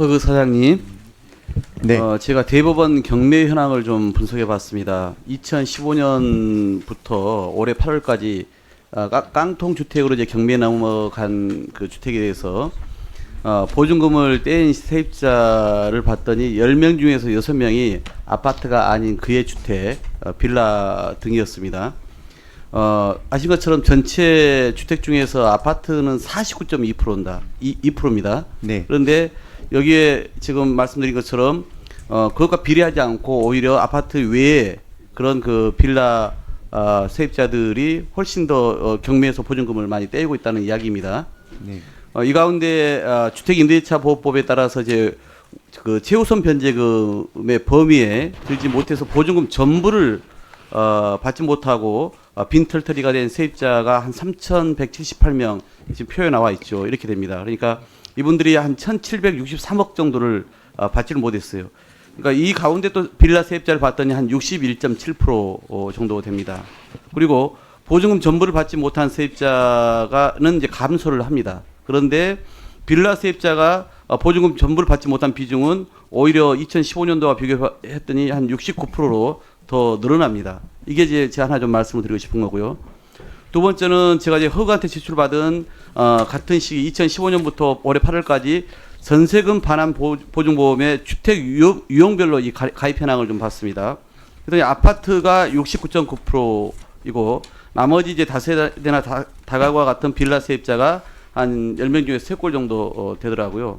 허그 사장님, 네. 어, 제가 대법원 경매 현황을 좀 분석해 봤습니다. 2015년부터 올해 8월까지 아, 까- 깡통 주택으로 이제 경매에 넘어간 그 주택에 대해서 어, 보증금을 뗀 세입자를 봤더니 10명 중에서 6명이 아파트가 아닌 그의 주택, 어, 빌라 등이었습니다. 어, 아신 것처럼 전체 주택 중에서 아파트는 49.2%입니다. 2%입니다. 네. 그런데 여기에 지금 말씀드린 것처럼 어, 그것과 비례하지 않고 오히려 아파트 외에 그런 그 빌라 어, 세입자들이 훨씬 더 어, 경매에서 보증금을 많이 떼고 있다는 이야기입니다. 네. 어, 이 가운데 어, 주택임대차 보호법에 따라서 이제 그 최우선 변제금의 범위에 들지 못해서 보증금 전부를 어, 받지 못하고 어, 빈털터리가 된 세입자가 한 3,178명 지금 표에 나와 있죠. 이렇게 됩니다. 그러니까 이분들이 한 1,763억 정도를 어, 받지를 못했어요. 그러니까 이 가운데 또 빌라 세입자를 봤더니 한 61.7% 어, 정도 됩니다. 그리고 보증금 전부를 받지 못한 세입자가는 이제 감소를 합니다. 그런데 빌라 세입자가 어, 보증금 전부를 받지 못한 비중은 오히려 2015년도와 비교했더니 한 69%로 더 늘어납니다. 이게 이제 하나 좀 말씀을 드리고 싶은 거고요. 두 번째는 제가 이제 허가한테 제출받은 어, 같은 시기 2015년부터 올해 8월까지 전세금 반환 보, 보증보험의 주택 유형, 유형별로 이 가, 가입 현황을 좀 봤습니다. 그랬더니 아파트가 69.9%이고 나머지 이제 다세대나 다, 다가구와 같은 빌라 세입자가 한 10명 중에 3골 정도 어, 되더라고요.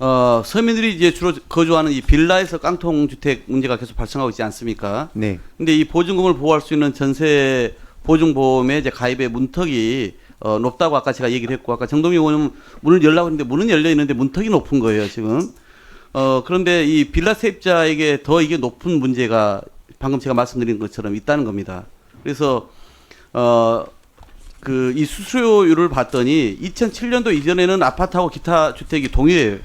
어, 서민들이 이제 주로 거주하는 이 빌라에서 깡통 주택 문제가 계속 발생하고 있지 않습니까? 네. 근데 이 보증금을 보호할 수 있는 전세 보증보험의 이제 가입의 문턱이 어, 높다고 아까 제가 얘기를 했고 아까 정동영 의원은 문을 열라고 했는데 문은 열려 있는데 문턱이 높은 거예요 지금. 어, 그런데 이 빌라 세입자에게 더 이게 높은 문제가 방금 제가 말씀드린 것처럼 있다는 겁니다. 그래서 어, 그 이 수수료율을 봤더니 2007년도 이전에는 아파트하고 기타 주택이 동일해요.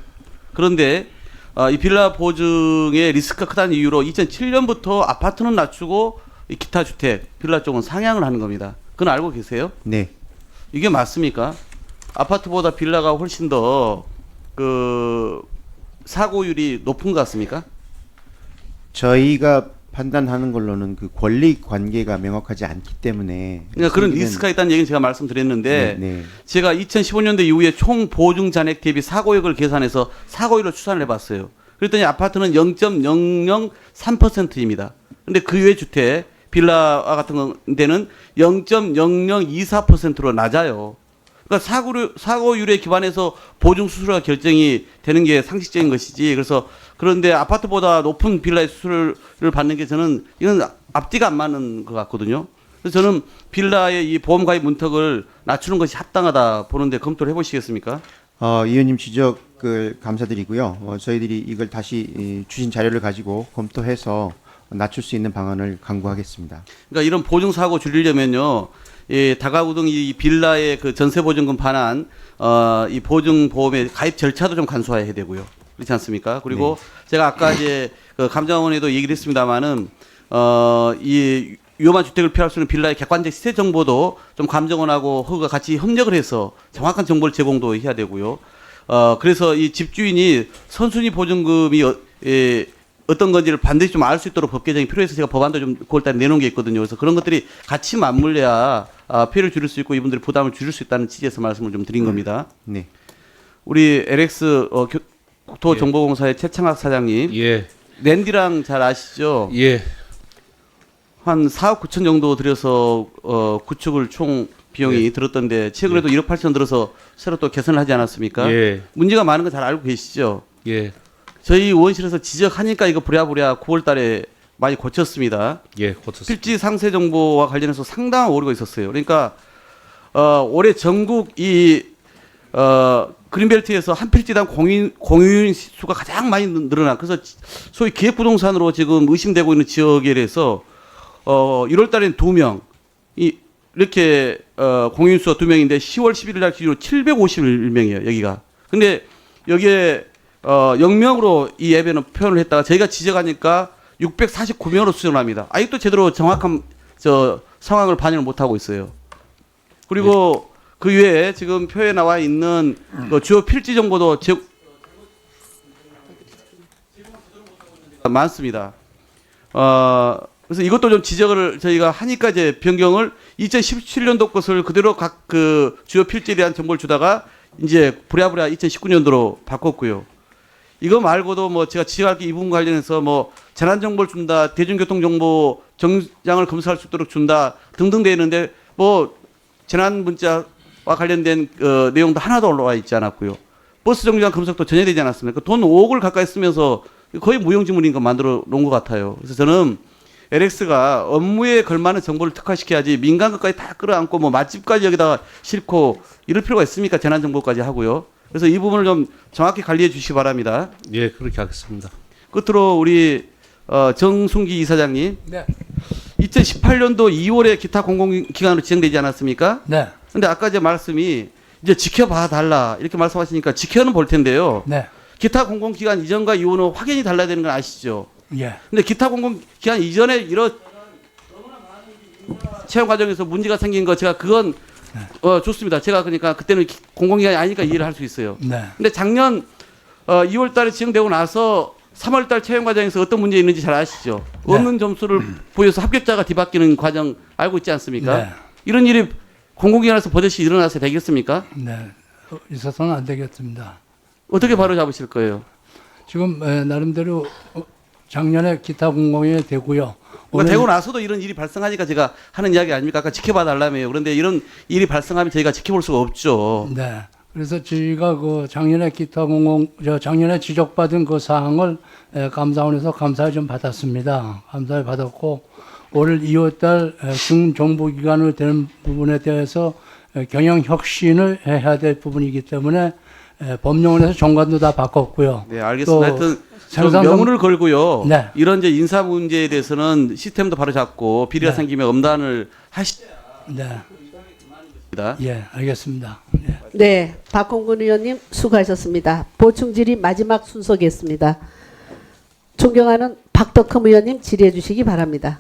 그런데 어, 이 빌라 보증의 리스크가 크다는 이유로 2007년부터 아파트는 낮추고 이 기타 주택, 빌라 쪽은 상향을 하는 겁니다. 그건 알고 계세요? 네. 이게 맞습니까? 아파트보다 빌라가 훨씬 더 그 사고율이 높은 것 같습니까? 저희가 판단하는 걸로는 그 권리 관계가 명확하지 않기 때문에 그러니까 그런 리스크가 있다는 얘기는 제가 말씀드렸는데 네, 네. 제가 2015년도 이후에 총 보증 잔액 대비 사고액을 계산해서 사고율을 추산을 해봤어요. 그랬더니 아파트는 0.003%입니다. 근데 그 외 주택 빌라와 같은 데는 0.0024%로 낮아요. 그러니까 사고율, 사고율에 기반해서 보증 수수료가 결정이 되는 게 상식적인 것이지. 그래서 그런데 아파트보다 높은 빌라의 수수료를 받는 게 저는 이건 앞뒤가 안 맞는 것 같거든요. 그래서 저는 빌라의 이 보험 가입 문턱을 낮추는 것이 합당하다 보는데 검토를 해보시겠습니까? 어, 의원님 지적을 감사드리고요. 어, 저희들이 이걸 다시 이, 주신 자료를 가지고 검토해서 낮출 수 있는 방안을 강구하겠습니다. 그러니까 이런 보증 사고 줄이려면요, 이 다가구 등 이 빌라의 그 전세 보증금 반환, 어, 이 보증 보험의 가입 절차도 좀 간소화해야 되고요. 그렇지 않습니까? 그리고 제가 아까 이제 그 감정원에도 얘기를 했습니다만은 어, 이 위험한 주택을 피할 수 있는 빌라의 객관적 시세 정보도 좀 감정원하고 허가 같이 협력을 해서 정확한 정보를 제공도 해야 되고요. 어, 그래서 이 집주인이 선순위 보증금이 어, 예, 어떤 건지를 반드시 좀 알 수 있도록 법 개정이 필요해서 제가 법안도 좀 9월달에 내놓은 게 있거든요. 그래서 그런 것들이 같이 맞물려야 아, 피해를 줄일 수 있고 이분들의 부담을 줄일 수 있다는 취지에서 말씀을 좀 드린 겁니다. 네. 우리 LX 어, 교- 국토정보공사의 최창학 사장님, 예, 랜디랑 잘 아시죠? 예, 한 4억 9천 정도 들여서 어, 구축을 총 비용이 들었던데 최근에도 1억 8천 들어서 새로 또 개선을 하지 않았습니까? 예, 문제가 많은 거 잘 알고 계시죠? 예, 저희 의원실에서 지적하니까 이거 부랴부랴 9월 달에 많이 고쳤습니다. 예, 고쳤습니다. 필지 상세 정보와 관련해서 상당한 오류가 있었어요. 그러니까 어, 올해 전국 이 어, 그린벨트에서 한 필지당 공인 공유인 수가 가장 많이 늘- 늘어나. 그래서 지- 소위 기획 부동산으로 지금 의심되고 있는 지역에 대해서 어, 1월 달에는 두 명, 이 이렇게 어, 공유인 수가 두 명인데 10월 11일 날 기준으로 751명이에요. 여기가. 근데 여기에 어, 0명으로 이 앱에는 표현을 했다가 저희가 지적하니까 649명으로 수정합니다. 아직도 제대로 정확한 저 상황을 반영을 못 하고 있어요. 그리고 그 외에 지금 표에 나와 있는 그 주요 필지 정보도 제, 많습니다. 어, 그래서 이것도 좀 지적을 저희가 하니까 이제 변경을 2017년도 것을 그대로 각 그 주요 필지에 대한 정보를 주다가 이제 부랴부랴 2019년도로 바꿨고요. 이거 말고도 뭐 제가 지적할 게 이 부분 관련해서 뭐 재난 정보를 준다, 대중교통 정보 정장을 검사할 수 있도록 준다 등등 돼 있는데 뭐 재난 문자와 관련된 어, 내용도 하나도 올라와 있지 않았고요. 버스 정류장 검색도 전혀 되지 않았습니까? 돈 5억을 가까이 쓰면서 거의 무용지물인 거 만들어 놓은 것 같아요. 그래서 저는 LX가 업무에 걸맞는 정보를 특화시켜야지 민간 것까지 다 끌어안고 뭐 맛집까지 여기다가 싣고 이럴 필요가 있습니까? 재난 정보까지 하고요. 그래서 이 부분을 좀 정확히 관리해 주시기 바랍니다. 예, 그렇게 하겠습니다. 끝으로 우리 어, 정순기 이사장님, 네. 2018년도 2월에 기타 공공기관으로 지정되지 않았습니까? 네. 근데 아까 제 말씀이 이제 지켜봐 달라 이렇게 말씀하시니까 지켜는 볼 텐데요. 네. 기타 공공기관 이전과 이후는 확연히 달라야 되는 건 아시죠? 예. 근데 기타 공공기관 이전에 이런 채용 과정에서 문제가 생긴 거 제가 그건 어 좋습니다. 제가 그러니까 그때는 기- 공공기관이 아니니까 이해를 할 수 있어요. 네. 근데 작년 어 2월 달에 지정되고 나서 3월 달 채용 과정에서 어떤 문제 있는지 잘 아시죠? 네. 없는 점수를 보여서 합격자가 뒤바뀌는 과정 알고 있지 않습니까? 네. 이런 일이 공공기관에서 버젓이 일어나서 되겠습니까? 네. 어, 있어서는 안 되겠습니다. 어떻게 바로 잡으실 거예요? 지금 에, 나름대로 어, 작년에 기타 공공이 되고요. 그러니까 되고 나서도 이런 일이 발생하니까 제가 하는 이야기 아닙니까? 아까 지켜봐 달라며요. 그런데 이런 일이 발생하면 저희가 지켜볼 수가 없죠. 네. 그래서 저희가 그 작년에 기타 공공 저 작년에 지적받은 그 사항을 에, 감사원에서 감사를 좀 받았습니다. 감사를 받았고 올 2월달 중정부기관으로 되는 부분에 대해서 에, 경영 혁신을 해야 될 부분이기 때문에 에, 법령원에서 정관도 다 바꿨고요. 네, 알겠습니다. 또 하여튼 좀 생산성- 명운을 걸고요. 네. 이런 이제 인사 문제에 대해서는 시스템도 바로 잡고 비리가 네. 생기면 엄단을 하십니다. 네. 예, 알겠습니다. 예. 네, 박홍근 의원님 수고하셨습니다. 보충 질의 마지막 순서겠습니다. 존경하는 박덕흠 의원님 질의해 주시기 바랍니다.